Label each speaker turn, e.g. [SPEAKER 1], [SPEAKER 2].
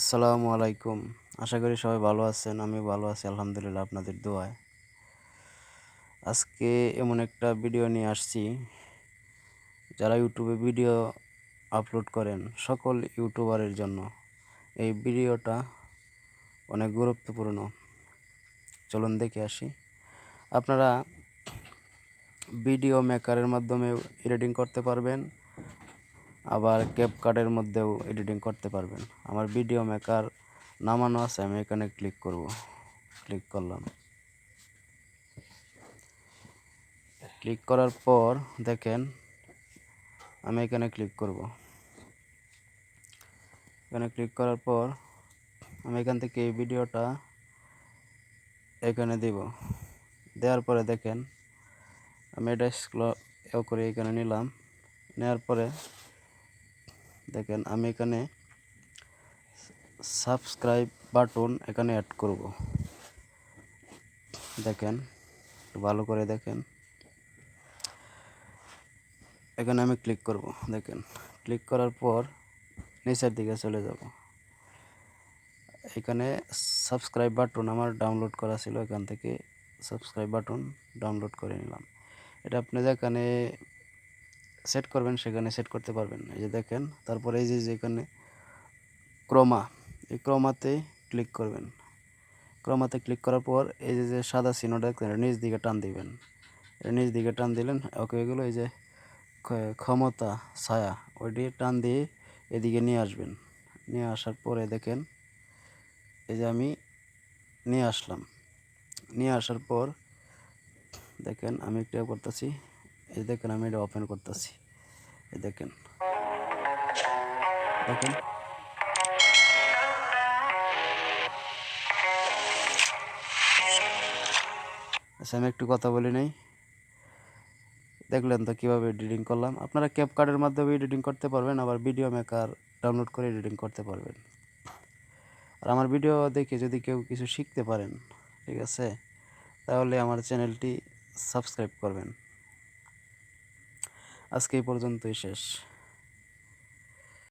[SPEAKER 1] আসসালামু আলাইকুম। আশা করি সবাই ভালো আছেন আমি ভালো আছি, আলহামদুলিল্লাহ আপনাদের দোয়ায়। আজকে এমন একটা ভিডিও নিয়ে আসছি। যারা ইউটিউবে ভিডিও আপলোড করেন, সকল ইউটিউবারের জন্য। এই ভিডিওটা অনেক গুরুত্বপূর্ণ। চলুন দেখে আসি। আপনারা ভিডিও মেকারের মাধ্যমে এডিটিং করতে পারবেন। আবার ক্যাপ কার্ডের মধ্যেও এডিটিং করতে পারবেন। আমার ভিডিও মেকার নামানো আছে, আমি এখানে ক্লিক করব। ক্লিক করলাম। ক্লিক করার পর দেখেন, আমি এখানে ক্লিক করব। এখানে ক্লিক করার পর আমি এখান থেকে এই ভিডিওটা এখানে দিব। দেওয়ার পরে দেখেন, আমি এটা স্ক্ল করে এখানে নিলাম। নেওয়ার পরে দেখেন আমি এখানে সাবস্ক্রাইব বাটন এখানে অ্যাড করব। দেখেন ভালো করে দেখেন। এখানে আমি ক্লিক করব, দেখেন। ক্লিক করার পর নিচের দিকে চলে যাব। এখানে সাবস্ক্রাইব বাটন আমার ডাউনলোড করা ছিল, এখান থেকে সাবস্ক্রাইব বাটন ডাউনলোড করে নিলাম। এটা আপনি যেখানে সেট করবেন, সেখানে সেট করতে পারবেন এই যে দেখেন, তারপরে এই যে যেখানে ক্রোমা, এই ক্রোমাতে ক্লিক করবেন। ক্রোমাতে ক্লিক করার পর এই যে যে সাদা চিহ্নটা নিচ দিকে টান দিবেন। নিচ দিকে টান দিলেন ওকে এগুলো এই যে ক্ষমতা, ছায়া, ওইটি টান দিয়ে এদিকে নিয়ে আসবেন। নিয়ে আসার পরে দেখেন, এই যে আমি নিয়ে আসলাম। নিয়ে আসার পর দেখেন, আমি একটা করতেছি। এই দেখেন, আমি এটা ওপেন করতেছি। দেখেন। দেখেন। আচ্ছা আমি একটু কথা বলি নাই। দেখলেন তো কীভাবে এডিটিং করলাম। আপনারা ক্যাপ কার্ডের মাধ্যমে এডিটিং করতে পারবেন, আবার ভিডিও মেকার ডাউনলোড করে এডিটিং করতে পারবেন। আর আমার ভিডিও দেখে যদি কেউ কিছু শিখতে পারেন, ঠিক আছে? তাহলে আমার চ্যানেলটি সাবস্ক্রাইব করবেন। আজকে এই পর্যন্তই শেষ।